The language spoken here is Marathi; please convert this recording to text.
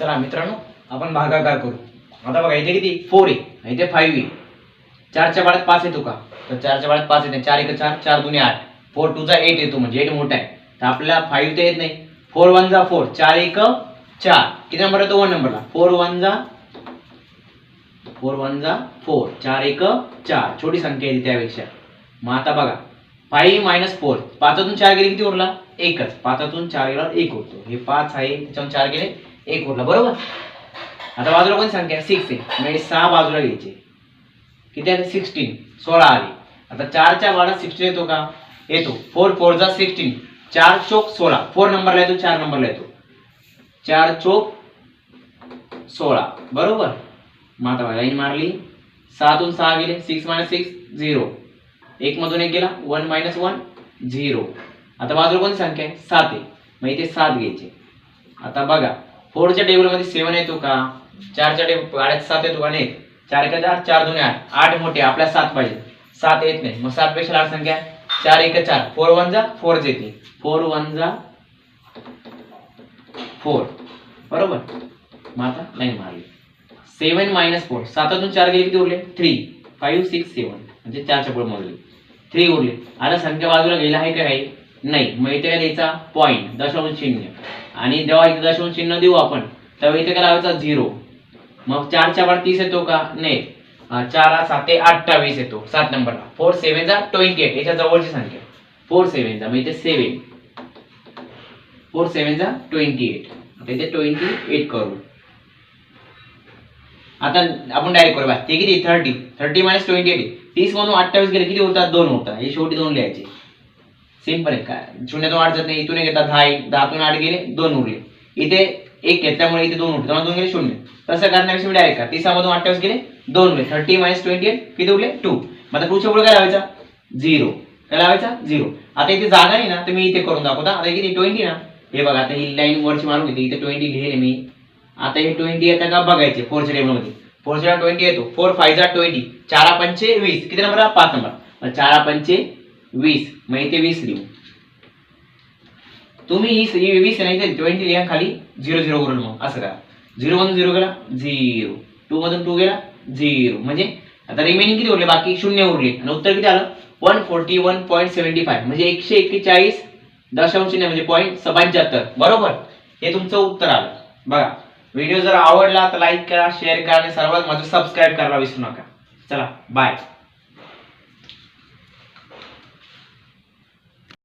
चला मित्रांनो आपण भागाकार करू. आता बघा इथे किती? फोर आहे. इथे फाईव्ह आहे. चारच्या बाळात पाच येतो का? तर चारच्या बाळात पाच येते. चार एक चार चार दोन्ही आठ. फोर टूचा एट येतो म्हणजे एट मोठा आहे. तर आपल्याला फाईव्ह तर येत नाही. फोर वन जा फोर चार एक चार. किती नंबर येतो? वन नंबरला फोर वन जा फोर वन जा फोर चार एक चार. छोटी संख्या येते त्यापेक्षा. मग आता बघा. फाईव्ह मायनस फोर पाचातून चार गेले किती उरला? एकच. पाचातून चार गेला एक होतो हे पाच आहे त्याच्यातून चार गेले. एक उरला बरोबर? आता बाजूला कोणती संख्या सिक्स आहे. म्हणजे सहा बाजूला घ्यायचे. किती आले? सिक्स्टीन सोळा आले. आता चारच्या वाडा सिक्स्टीन येतो का? येतो. फोर फोर जा सिक्स्टीन चार चोक सोळा. फोर नंबरला येतो चार नंबरला येतो. चार चोक सोळा. बरोबर? माता आता लाईन मारली. सहातून सहा गेले. सिक्स मायनस सिक्स झिरो एक मधून एक गेला. वन मायनस वन झिरो आता बाजूला कोणती संख्या आहे? सात आहे. मग इथे सात घ्यायचे. आता बघा. फोरच्या टेबलमध्ये सेवन येतो का? चारच्या टेबल गाड्यात सात येतो का? नाही चार एका चार चार दोन आठ. आठ मोठे आपल्याला सात पाहिजे. सात येत नाही. मग सात पेक्षा लहान संख्या? चार एक चार. फोर वन जा फोर येते फोर वन जा फोर. बरोबर? मग आता नाही मारली. सेवन मायनस फोर सातातून चार गेले किती उरले? थ्री फाईव्ह सिक्स सेवन म्हणजे चारच्या पुढे मोजले. थ्री उरले. आता संख्या बाजूला गेला आहे का काही नाही. मग इथे काय द्यायचा पॉईंट दशांश चिन्ह. आणि जेव्हा इथे दशांश चिन्ह देऊ आपण तेव्हा इथे काय लावायचा? झिरो मग चारच्या वर तीस येतो का? नाही. चार सात ते अठ्ठावीस येतो. सात नंबरला फोर सेव्हनचा ट्वेंटी एट याच्या जवळची संख्या. फोर सेव्हनचा मग म्हणजे सेव्हन फोर सेव्हनचा ट्वेंटी एट आता इथे ट्वेंटी एट करू. आता आपण डायरेक्ट करू बा ते किती? Thirty thirty minus twenty eight तीस म्हणून अठ्ठावीस गेले किती होतात? दोन होतात. हे शेवटी दोन लिहायचे. सिंपल आहे काय? शून्यातून आठ जात नाही इथून एक येतात दहा एक दहातून आठ गेले दोन उरले. इथे एक घेतल्यामुळे इथे दोन उरले त्यामुळे दोन गेले शून्य. तसं करण्यापेक्षा मी डायरेक्ट का? तिसामधून अठ्ठावीस गेले दोन उरले. थर्टी मायनस ट्वेंटी एट किती उरले? टू मग आता पुढे काय लावायचा? झिरो काय लावायचा? झिरो आता इथे जागा नाही ना तर मी इथे करून दाखवता. आता किती? ट्वेंटी ना? हे बघा आता ही लाईन वरची मारून घेते इथे ट्वेंटी लिहिले मी. आता हे ट्वेंटी येतं का बघायचे फोरच्या टेबलमध्ये फोरच्या ट्वेंटी येतो. फोर फायचा ट्वेंटी चारा पंचे वीस. किती नंबर पाच नंबर चारा पंचे वीस मग इथे वीस लिहू. तुम्ही ही वीस नाही तर ट्वेंटी लिहा खाली झिरो झिरो करून मग. असं करा. झिरो मधून झिरो गेला झिरो टू मधून टू गेला झिरो म्हणजे आता रिमेनिंग किती उरले? बाकी शून्य उरले. आणि उत्तर किती आलं? One forty one point seventy five म्हणजे एकशे एक्केचाळीस दशांश शून्य म्हणजे पॉईंट पंच्याहत्तर बरोबर? हे तुमचं उत्तर आलं. बघा. व्हिडिओ जर आवडला तर लाईक करा शेअर करा आणि सर्वात माझं सबस्क्राईब करायला विसरू नका. चला बाय